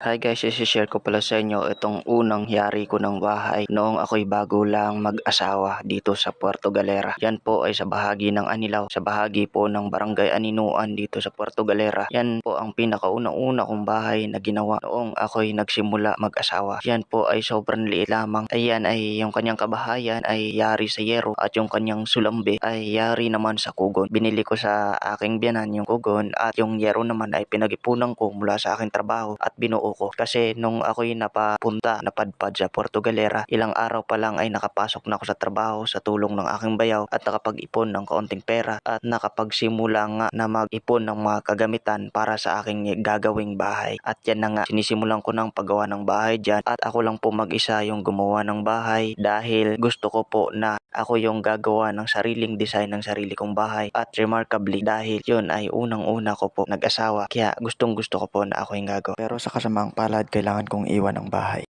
Hi guys, isi-share ko pala sa inyo itong unang yari ko ng bahay noong ako'y bago lang mag-asawa dito sa Puerto Galera. Yan po ay sa bahagi ng Anilaw, sa bahagi po ng Barangay Aninuan dito sa Puerto Galera. Yan po ang pinakaunang-una kong bahay na ginawa noong ako'y nagsimula mag-asawa. Yan po ay sobrang liit lamang. Ayan ay yung kanyang kabahayan ay yari sa yero at yung kanyang sulambe ay yari naman sa kugon. Binili ko sa aking biyanan yung kugon at yung yero naman ay pinag-ipunan ko mula sa aking trabaho at binuo ko. Kasi nung ako'y napapunta, napadpad sa Puerto Galera, ilang araw pa lang ay nakapasok na ako sa trabaho sa tulong ng aking bayaw at nakapag-ipon ng kaunting pera at nakapagsimula nga na mag-ipon ng mga kagamitan para sa aking gagawing bahay. At yan na nga, sinisimulan ko ng paggawa ng bahay dyan at ako lang po mag-isa yung gumawa ng bahay dahil gusto ko po na ako yung gagawa ng sariling design ng sarili kong bahay at remarkably dahil yun ay unang-una ko po nag-asawa kaya gustong gusto ko po na ako yung gagawa. Pero sa kasamaang palad, kailangan kong iwan ang bahay.